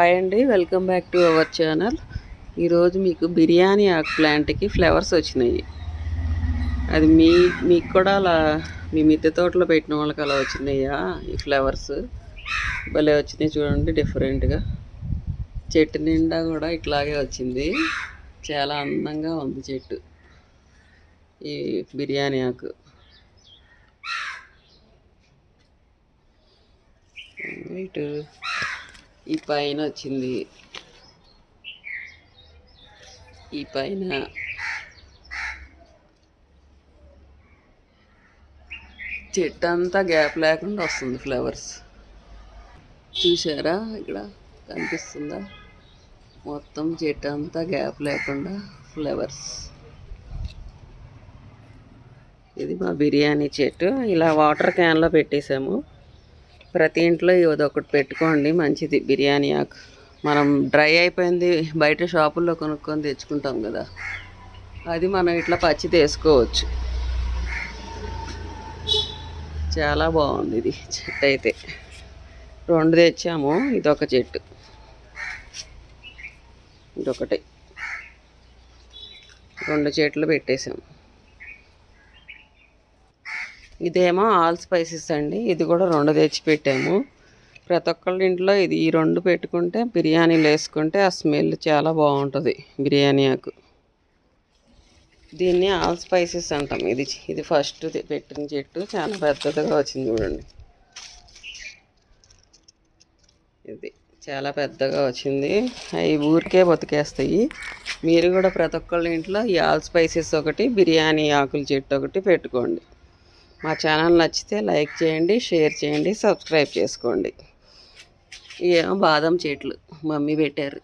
Hi అండి welcome back to our channel. ఈరోజు మీకు బిర్యానీ ఆకు ప్లాంట్కి ఫ్లవర్స్ వచ్చినాయి. అది మీ మీకు కూడా అలా మీ మిద్దె తోటలో పెట్టిన వాళ్ళకి అలా వచ్చినాయా ఈ ఫ్లవర్స్? భలే వచ్చినాయి చూడండి డిఫరెంట్గా. చెట్టు నిండా కూడా ఇట్లాగే వచ్చింది. చాలా అందంగా ఉంది చెట్టు. ఈ బిర్యానీ ఆకు. ఇటు ఈ పైన వచ్చింది. ఈ పైన. చెట్టు అంతా గ్యాప్ లేకుండా వస్తుంది ఫ్లవర్స్. చూసారా ఇక్కడ కనిపిస్తుందా? మొత్తం చెట్టు అంతా గ్యాప్ లేకుండా ఫ్లవర్స్. ఇది మా బిర్యానీ చెట్టు. ఇలా వాటర్ క్యాన్లో పెట్టేసాము. ప్రతి ఇంట్లో ఇది ఒకటి పెట్టుకోండి మంచిది. బిర్యానీ ఆకు. మనం డ్రై అయిపోయింది బయట షాపుల్లో కొనుక్కొని తెచ్చుకుంటాం కదా. అది మనం ఇట్లా పచ్చి తీసుకోవచ్చు చాలా బాగుంది ఇది చెట్టు అయితే. రెండు తెచ్చాము ఇదొక చెట్టు. ఇదొకటి. రెండు చెట్లు పెట్టేసాము ఇదేమో ఆల్ స్పైసెస్ అండి. ఇది కూడా రెండు తెచ్చి పెట్టాము. ప్రతి ఒక్కళ్ళ ఇంట్లో ఇది ఈ రెండు పెట్టుకుంటే బిర్యానీలు వేసుకుంటే ఆ స్మెల్ చాలా బాగుంటుంది బిర్యానీ ఆకు. దీన్ని ఆల్ స్పైసెస్ అంటాం. ఇది ఇది ఫస్ట్ పెట్టిన చెట్టు. చాలా పెద్దదిగా వచ్చింది చూడండి. ఇది చాలా పెద్దగా వచ్చింది. అవి ఊరికే బతికేస్తాయి. మీరు కూడా ప్రతి ఒక్కళ్ళ ఇంట్లో ఈ ఆల్ స్పైసెస్ ఒకటి బిర్యానీ ఆకుల చెట్టు ఒకటి పెట్టుకోండి. మా ఛానల్ నచ్చితే లైక్ చేయండి షేర్ చేయండి సబ్స్క్రైబ్ చేసుకోండి. ఏమో బాదం చెట్లు మమ్మీ పెట్టారు.